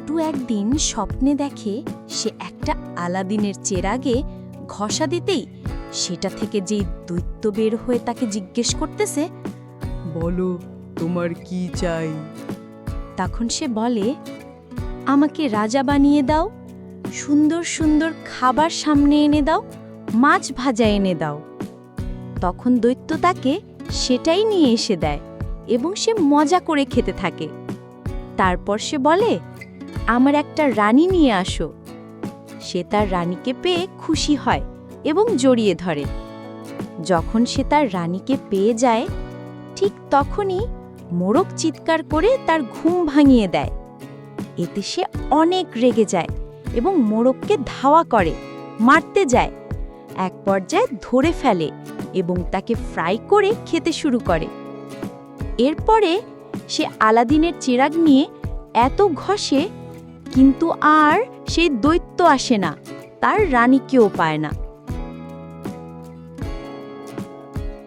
মোটু একদিন স্বপ্নে দেখে সে একটা আলাদিনের চেরাগে ঘষা দিতেই সেটা থেকে যেই দৈত্য বের হয়ে তাকে জিজ্ঞেস করতেছে বলো তোমার কি চাই? তখন সে বলে আমাকে রাজা বানিয়ে দাও সুন্দর সুন্দর খাবার সামনে এনে দাও মাছ ভাজা এনে দাও। তখন দৈত্য তাকে সেটাই নিয়ে এসে দেয় এবং সে মজা করে খেতে থাকে। তারপর সে বলে আমার একটা রানী নিয়ে আসো। সে তার রানীকে পেয়ে খুশি হয় এবং জড়িয়ে ধরে। যখন সে তার রানীকে পেয়ে যায়, ঠিক তখনই মোরগ চিৎকার করে তার ঘুম ভাঙিয়ে দেয়। এতে সে অনেক রেগে যায় এবং মোরগকে ধাওয়া করে, মারতে যায়। এক পর্যায়ে ধরে ফেলে এবং তাকে ফ্রাই করে খেতে শুরু করে। এরপরে সে আলাদিনের চিরাগ নিয়ে এত ঘষে কিন্তু আর সেই দৈত্য আসে না তার রানীকেও পায় না।